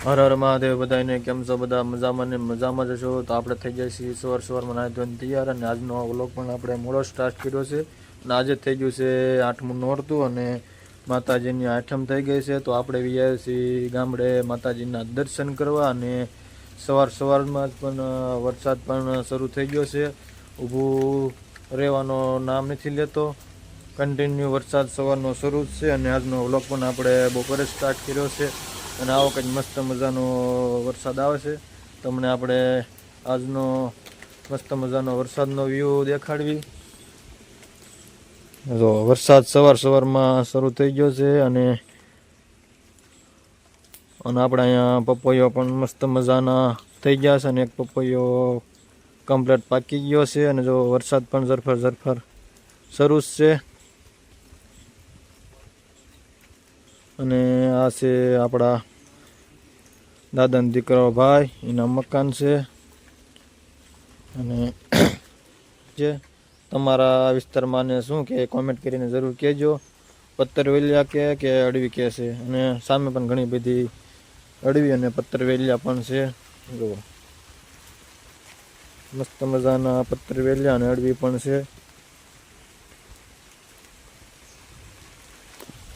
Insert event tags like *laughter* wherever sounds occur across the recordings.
હર હર મહાદેવ બધાને કેમ છો? બધા મજામાં ને મજામાં જ છો? તો આપણે થઈ જાય છીએ સવાર સવારમાં નાહી તૈયાર અને આજનો વ્લોગ પણ આપણે મોડો સ્ટાર્ટ કર્યો છે. અને આજે થઈ ગયું છે આઠમું નોરતું અને માતાજીની આઠમ થઈ ગઈ છે. તો આપણે વિયા છીએ ગામડે માતાજીના દર્શન કરવા અને સવાર સવારમાં જ પણ વરસાદ પણ શરૂ થઈ ગયો છે. ઊભું રહેવાનો નામ નથી લેતો. કન્ટિન્યુ વરસાદ સવારનો શરૂ જ છે અને આજનો વ્લોગ પણ આપણે બપોરે સ્ટાર્ટ કર્યો છે. અને આવો કંઈક મસ્ત મજાનો વરસાદ આવે છે. તમને આપણે આજનો મસ્ત મજાનો વરસાદનો વ્યૂ દેખાડવી. જો વરસાદ સવાર સવારમાં શરૂ થઈ ગયો છે અને અને આપણે અહીંયા પપૈયો પણ મસ્ત મજાના થઈ ગયા છે અને એક પપૈયો કમ્પ્લેટ પાકી ગયો છે અને જો વરસાદ પણ ઝરફર ઝરફર શરૂ છે. અને આ છે આપણા દાદાનો દીકરો ભાઈ, એના મકાન છે. અને *coughs* જે તમારા વિસ્તારમાં ને શું કે કોમેન્ટ કરીને જરૂર કહેજો. પત્તરવેલિયા કે અડવી કે છે. અને સામે પણ ઘણી બધી અડવી અને પત્તરવેલિયા પણ છે. જુઓ. મસ્ત મજાના પત્તરવેલિયા અને અડવી પણ છે.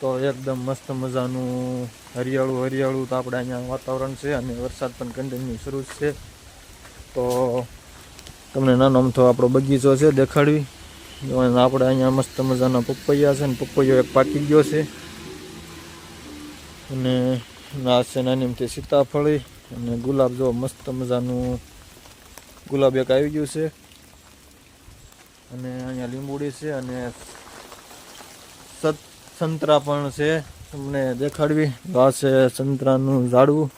તો એકદમ મસ્ત મજાનું હરિયાળું હરિયાળું તો આપણે અહીંયા વાતાવરણ છે અને વરસાદ પણ કન્ટિન્યુ શરૂ છે. તો તમને નાનો અમથો આપણો બગીચો છે દેખાડવી. અને આપણે અહીંયા મસ્ત મજાના પપૈયા છે ને પપૈયો એક પાકી ગયો છે. અને આ છે નાની અમથી સીતાફળી અને ગુલાબ જો મસ્ત મજાનું ગુલાબ એક આવી ગયું છે. અને અહીંયા લીંબુડી છે અને સત સંતરા પણ છે. તમને દેખાડવી. આ છે સંતરાનું ઝાડવું.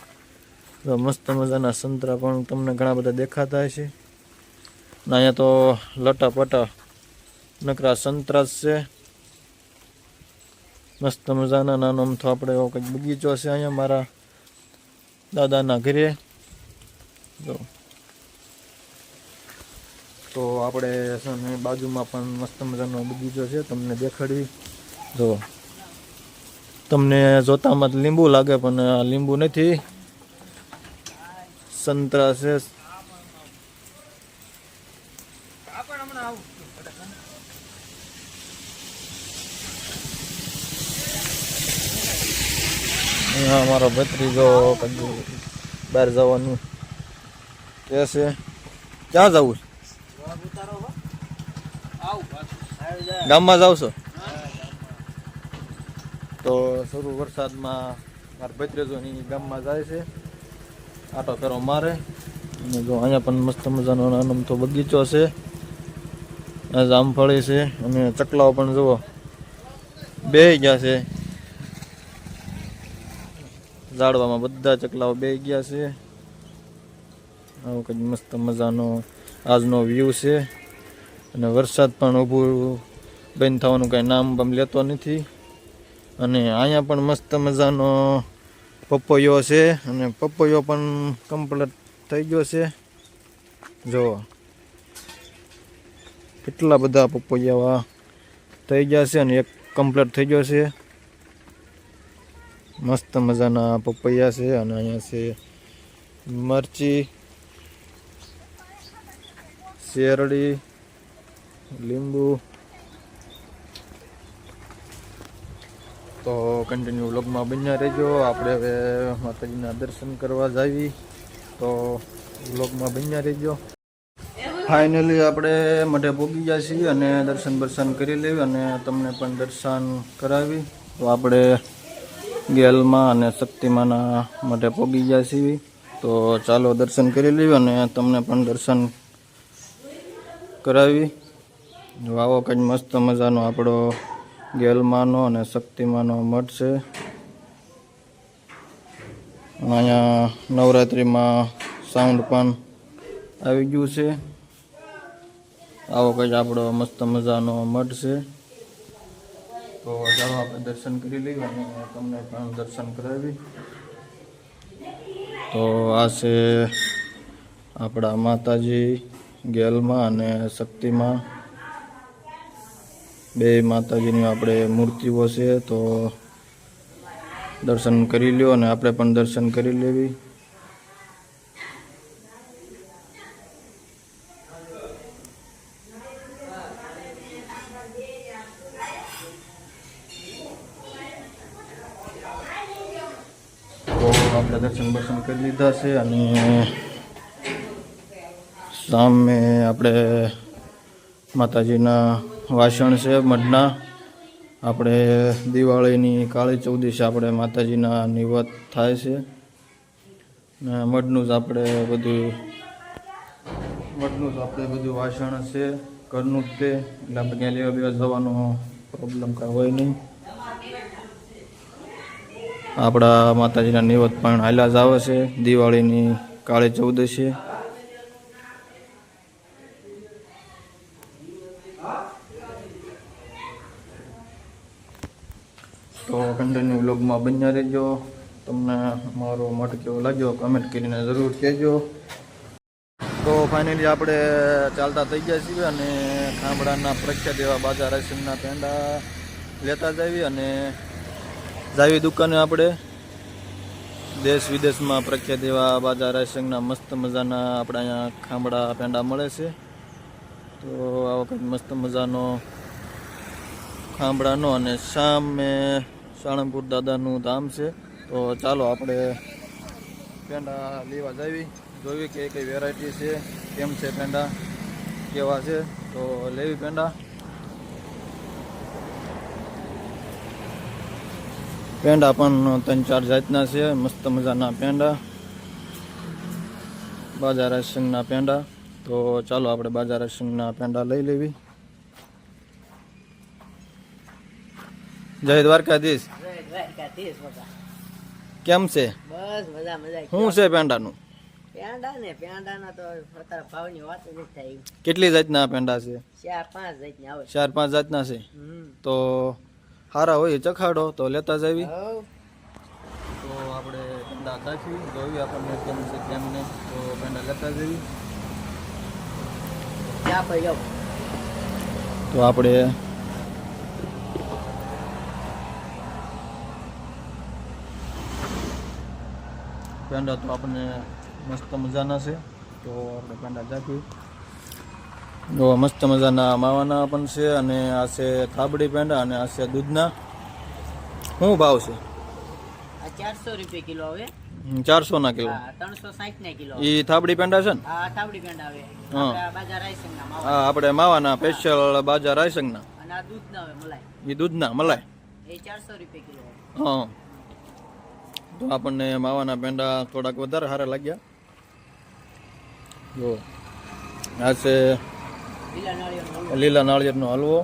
તો મસ્ત મજાના સંતરા પણ તમને ઘણા બધા દેખાતા હશે. ને અહીંયા તો લટાપટા નકરા સંતરા છે. મસ્ત મજાના નાનો અમથો આપણે એવો કંઈક બગીચો છે અહીંયા મારા દાદાના ઘરે. જો. તો આપણે બાજુમાં પણ મસ્ત મજાનો બગીચો છે, તમને દેખાડવી. જો. તમને જોતામાં લીંબુ લાગે, પણ લીંબુ નથી. સંતરા છે. મારો ભત્રીજો બહાર જવાનું કે છે. ક્યાં જવું? ગામમાં જાવ છો? તો શરૂ વરસાદમાં મારા ભત્રીજોની ગામમાં જાય છે. આટો ફેરો મારે. અને જો અહીંયા પણ મસ્ત મજાનો નાનો તો બગીચો છે. જામફળી છે અને ચકલાઓ પણ જુઓ. બે ગયા છે. ઝાડવામાં બધા ચકલાઓ બે ગયા છે. આવો કંઈક મસ્ત મજાનો આજનો વ્યૂ છે. અને વરસાદ પણ ઊભું. બંધ થવાનું કાંઈ નામ બમ લેતો નથી. અને અહીંયા પણ મસ્ત મજાનો પપૈયો છે અને પપૈયો પણ કમ્પ્લીટ થઈ ગયો છે. જો કેટલા બધા પપૈયા થઈ ગયા છે અને એક કમ્પ્લીટ થઈ ગયો છે. મસ્ત મજાના પપૈયા છે અને અહીંયા છે મરચી, શેરડી, લીંબુ તો કન્ટિન્યુ વ્લોગમાં બન્યા રહેજો. આપણે હવે માતાજીના દર્શન કરવા જાવી. તો વ્લોગમાં બન્યા રહેજો. ફાઇનલી આપણે મઢે પહોંચી ગયા છીએ અને દર્શન બર્શન કરી લેવી અને તમને પણ દર્શન કરાવી. તો આપણે ગેલમાં અને શક્તિમાના મઢે પહોંચી ગયા છીએ. તો ચાલો દર્શન કરી લેવી અને તમને પણ દર્શન કરાવી. વાવો કંઈક મસ્ત મજાનો આપણો ગેલમાનો અને શક્તિમાનો મઠ છે. અહીંયા નવરાત્રિમાં સાઉન્ડ પણ આવી ગયું છે. આવો કંઈક આપણો મસ્ત મજાનો મઠ છે. તો ચાલો આપણે દર્શન કરી લઈએ અને તમને પણ દર્શન કરાવી. તો આ છે આપણા માતાજી ગેલમાં અને શક્તિમાં. બે માતાજીની આપણે મૂર્તિઓ છે, તો દર્શન કરી લ્યો અને આપણે પણ દર્શન કરી લેવી. તો આપણે દર્શન બર્શન કરી લીધા છે અને સામે આપણે માતાજીના વાસણ છે, મઢના. આપણે દિવાળીની કાળી ચૌદશ આપણે માતાજીના નિવત થાય છે. ને મઢનું જ આપણે બધું, મઢનું જ આપણે બધું વાસણ છે, ઘરનું તે. એટલે આપણે ક્યાં લેવા બેવા જવાનો પ્રોબ્લેમ કાંઈ હોય નહીં. આપણા માતાજીના નિવત પણ હાલ્યા જ આવે છે, દિવાળીની કાળી ચૌદશી તો કન્ટિન્યુ બ્લોગમાં બન્યા રહેજો. તમને મારો મઠ લાગ્યો કમેન્ટ કરીને જરૂર કહેજો. તો ફાઇનલી આપણે ચાલતા થઈ ગયા છીએ અને ખાંભડાના પ્રખ્યાત એવા બાજા રાશનના પેંડા લેતા જાવી અને જાવી દુકાને આપણે. દેશ વિદેશમાં પ્રખ્યાત એવા બાજા રાશનના મસ્ત મજાના આપણે અહીંયા ખાંભડા પેંડા મળે છે. તો આ વખત મસ્ત મજાનો ખાંભડાનો અને સામે સાળંગપુર દાદાનું ધામ છે. તો ચાલો આપણે પેંડા લેવા જાવી. જોવી કે કઈ વેરાયટી છે, કેમ છે પેંડા, કેવા છે. તો લેવી પેંડા. પેંડા પણ ત્રણ ચાર જાતના છે. મસ્ત મજાના પેંડા. બાજારા સિંગના પેંડા. તો ચાલો આપણે બાજારા સિંગના પેંડા લઈ લેવી. જય દ્વારકાધીશ. કેમ છે? બસ મજા મજા. શું છે પેંડાનું? પેંડા ને પેંડાના તો અત્યારે ભાવની વાત નથી થાય કેટલી જાતના પેંડા છે? ચાર પાંચ જાતના આવે ચાર પાંચ જાતના છે? તો સારા હોય ચખાડો તો લેતા જાવી. તો આપણે પેંડા ચાખી જોવી આપણને કેમ છે કેમ નહીં. તો પેંડા લેતા જવી. ક્યાં પર જાઓ. તો આપણે પેંડા તો આપણને મસ્ત મજાના છે. તો આપણે પેંડા ચાખી જો મસ્ત મજાના માવાના પણ છે અને આ છે થાબડી પેંડા અને આ છે દૂધના. શું ભાવ છે? ચારસો રૂપિયા કિલો આવે. ચારસો ના કિલો. ત્રણસો સાઠ ના કિલો એ થાબડી પેંડા છે ને? થાબડી પેંડા આવે. હા. આપણે માવાના સ્પેશિયલ બાજા રાયસંગના અને આ દૂધ આવે મલાઈ. એ દૂધના મલાઈ. એ ચારસો રૂપિયા કિલો હા. તો આપણને માવાના પેંડા થોડાક વધારે સારા લાગ્યા જો, આ છે લીલા નાળિયેરનો હલવો.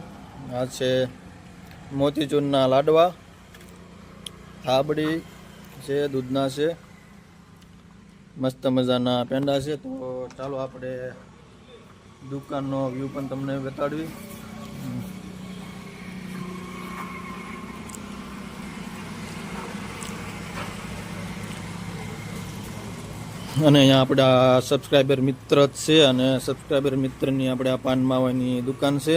આ છે મોતીચૂરના લાડવા, થાબડી છે, દૂધના છે, મસ્ત મજાના પેંડા છે તો ચાલો આપણે દુકાનનો વ્યૂ પણ તમને બતાડવી અને અહીંયા આપણા સબસ્ક્રાઈબર મિત્ર જ છે અને સબસ્ક્રાઈબર મિત્રની આપણે આ પાન માવાની દુકાન છે.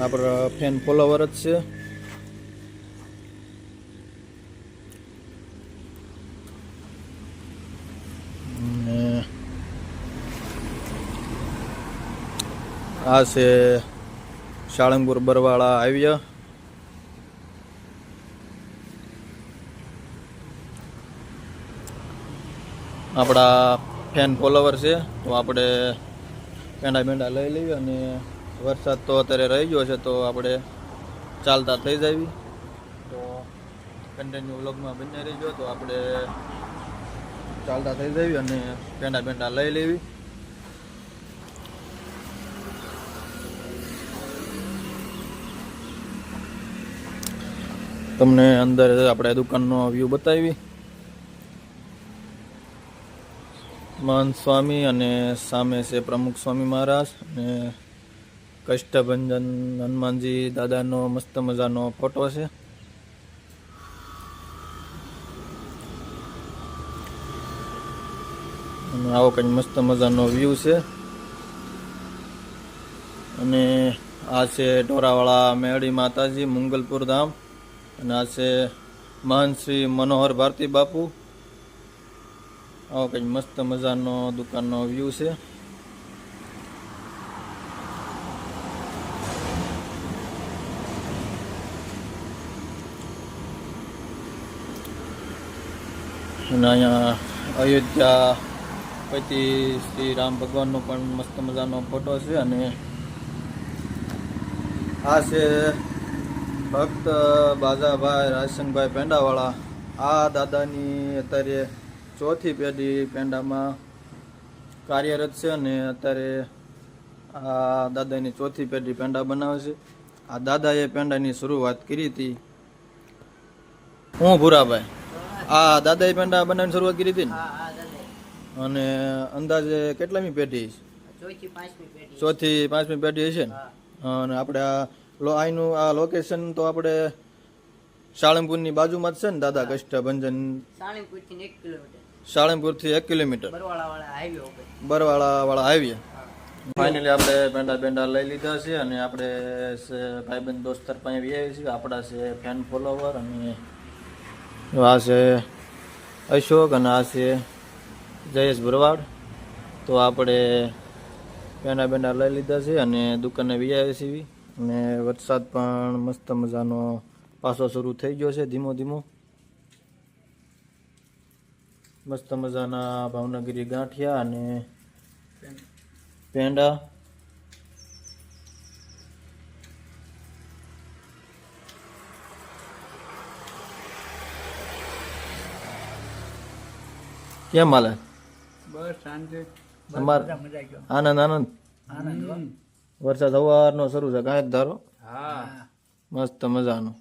આપણા ફેન ફોલોવર જ છે. આ છે શાળંગપુર બરવાળા આવ્યા. આપણા ફેન ફોલોવર છે, તો આપણે પેંડા બેંડા લઈ લઈએ અને વરસાદ તો અત્યારે રહી ગયો છે, તો આપણે ચાલતા થઈ જાવી. તો કન્ટિન્યુ વ્લોગમાં બની ગયો તો આપણે ચાલતા થઈ જવી અને પેંડા બેંડા લઈ લેવી. તમને અંદર આપણે દુકાનનો વ્યૂ બતાવી. મહંત સ્વામી અને સામે છે પ્રમુખ સ્વામી મહારાજ અને કષ્ટભંજન હનુમાનજી દાદાનો મસ્ત મજાનો ફોટો છે. અને આવો કંઈક મસ્ત મજાનો વ્યૂ છે. અને આ છે ઢોરાવાળા મેળી માતાજી, મુંગલપુર ધામ. અને આ છે મહંત શ્રી મનોહર ભારતી બાપુ. આવો કંઈક મસ્ત મજાનો દુકાનનો વ્યૂ છે. અને અહીંયા અયોધ્યા પછી શ્રી રામ ભગવાનનો પણ મસ્ત મજાનો ફોટો છે અને આ છે ભક્ત બાજાભાઈ રાજસંગભાઈ પેંડાવાળા આ દાદાની અત્યારે ચોથી પેઢી પેંડામાં કાર્યરત છે અને અત્યારે આ દાદાની ચોથી પેઢી પેંડા બનાવે છે. આ દાદાએ પેંડાની શરૂઆત કરી હતી. હું ભૂરાભાઈ. આ દાદાએ પેંડા બનાવવાની શરૂઆત કરી હતી ને? અને અંદાજે કેટલામી પેઢી છે? ચોથી પાંચમી પેઢી. હશે ને? અને આપણે આ લો અહીંનું આ લોકેશન તો આપણે સાળંગપુરની બાજુમાં જ છે ને દાદા કષ્ટભંજન? ભંજન સાળંગપુરથી એક કિલોમીટર. સાળંગપુરથી એક કિલોમીટર. બરવાળા વાળા હાઈવે. ફાઇનલી આપણે પેંડા પેંડા લઈ લીધા છે અને આપણે ભાઈબંધ દોસ્તર પાસે વી આવી છીએ આપણા છે ફેન ફોલોવર અને આ છે અશોક અને આ છે જયેશ ભરવાડ. તો આપણે પેંડા પેંડા લઈ લીધા છે અને દુકાને વી આવી છીએ અને વરસાદ પણ મસ્ત મજાનો પાછો શરૂ થઈ ગયો છે ધીમો ધીમો. મસ્ત મજાના ભાવનગરી ગાંઠિયા અને પેંડા. કેમ હાલે? બસ શાંતિ. અમાર આનંદ આનંદ? આનંદ વરસાદ સવારનો શરૂ છે કાંઈક ધારો? હા. મસ્ત મજાનો.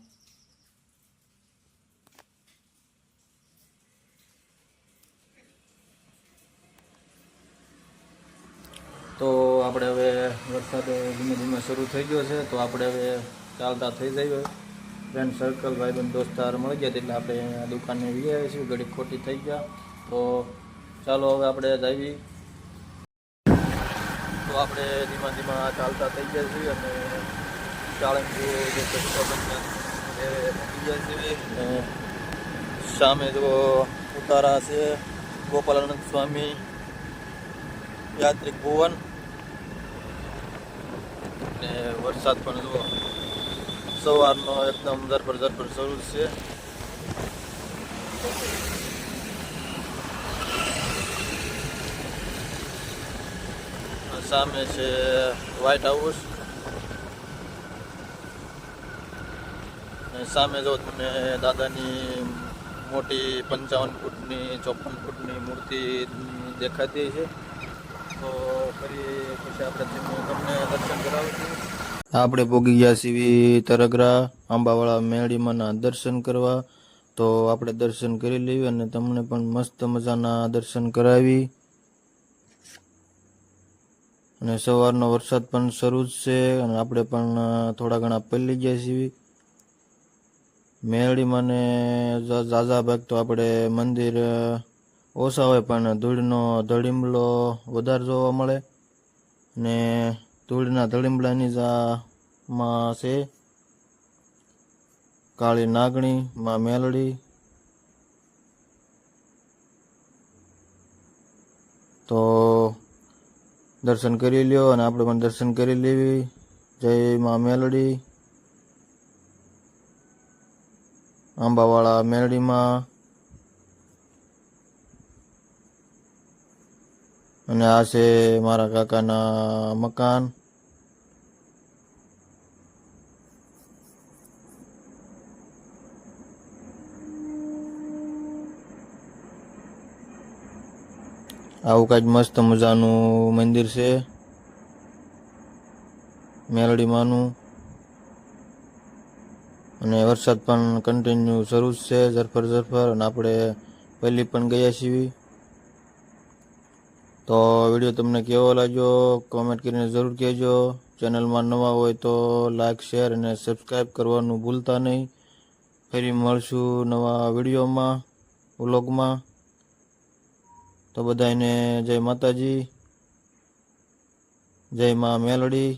વરસાદ ધીમે ધીમે શરૂ થઈ ગયો છે, તો આપણે હવે ચાલતા થઈ જઈએ ફ્રેન્ડ સર્કલ ભાઈબંધ દોસ્તાર મળી ગયા એટલે આપણે અહીંયા દુકાને વી આવ્યા છીએ ઘડી ખોટી થઈ ગયા. તો ચાલો હવે આપણે જઈએ તો આપણે ધીમા ધીમા ચાલતા થઈ ગયા છીએ અને ચાળંગપુર જે ગયા સામે જો ઉતારા છે ગોપાલાનંદ સ્વામી યાત્રિક ભુવન. ને વરસાદ પણ જુઓ. સવારનો એકદમ ઝરપર ઝરપર શરૂ છે. સામે છે વ્હાઇટ હાઉસ સામે જો તમને દાદાની મોટી પંચાવન ફૂટની, ચોપન ફૂટની મૂર્તિ દેખાતી છે. આપણે તમને પોગી ગયા સીવી તરગરા, આંબાવાળા મેળીમાંના દર્શન કરવા. તો આપણે દર્શન કરી લેવી અને તમને પણ મસ્ત મજાના દર્શન કરાવી. અને સવારનો વરસાદ પણ શરૂ જ છે અને આપણે પણ થોડા ઘણા પલળી ગયા છીએ. મેળીમાં ને ઝાઝા ભાગ તો આપણે મંદિર ઓછા હોય પણ ધૂળનો ધળીમલો વધારે જોવા મળે. ને ધૂળના ધળીમલાની માં છે. કાળી નાગણી, માં મેલડી. તો દર્શન કરી લ્યો અને આપણે પણ દર્શન કરી લેવી. જય માં મેલડી. આંબાવાળા મેલડીમાં અને આ છે મારા કાકાના મકાન. આવું કંઈક મસ્ત મજાનું મંદિર છે. મેલડીમાંનું. અને વરસાદ પણ કન્ટિન્યુ શરૂ છે ઝરફર ઝરફર. અને આપણે પહેલી પણ ગયા છીએ. તો વીડિયો તમને કેવો લાગ્યો? કોમેન્ટ કરીને જરૂર કહેજો. ચેનલમાં નવા હોય તો લાઇક શેર અને સબસ્ક્રાઈબ કરવાનું ભૂલતા નહીં. ફરી મળશું નવા વિડીયોમાં, વ્લોગમાં. તો બધાને જય માતાજી. જય મા મેલડી.